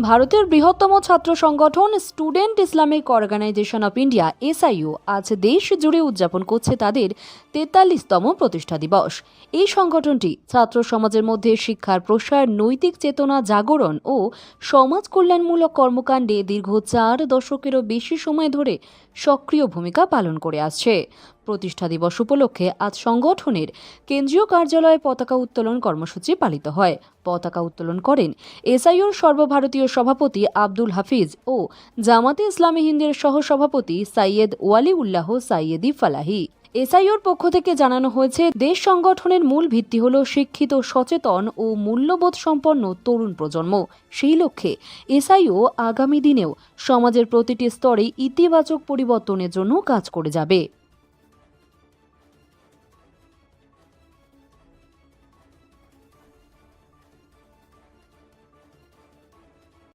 ভারতের বৃহত্তম ছাত্র সংগঠন student Islamic organisation of India SIO আজ দেশ জুড়ে উদযাপন করছে তাদের তেতাল্লিশতম প্রতিষ্ঠা দিবস। এই সংগঠনটি ছাত্র সমাজের মধ্যে শিক্ষার প্রসার, নৈতিক চেতনা জাগরণ ও সমাজ কল্যাণমূলক কর্মকাণ্ডে দীর্ঘ চার দশকেরও বেশি সময় ধরে সক্রিয় ভূমিকা পালন করে আসছে। প্রতিষ্ঠা দিবস উপলক্ষে আজ সংগঠনের কেন্দ্রীয় কার্যালয়ে পতাকা উত্তোলন কর্মসূচি পালিত হয়। পতাকা উত্তোলন করেন এসআইওর সর্বভারতীয় সভাপতি আব্দুল হাফিজ ও জামাতে ইসলামী হিন্দের সহসভাপতি সাইয়েদ ওয়ালি উল্লাহ সাইয়েদি ফালাহি। এসআইওর পক্ষ থেকে জানানো হয়েছে, দেশ সংগঠনের মূল ভিত্তি হল শিক্ষিত, সচেতন ও মূল্যবোধ সম্পন্ন তরুণ প্রজন্ম। সেই লক্ষ্যে এসআইও আগামী দিনেও সমাজের প্রতিটি স্তরে ইতিবাচক পরিবর্তনের জন্য কাজ করে যাবে।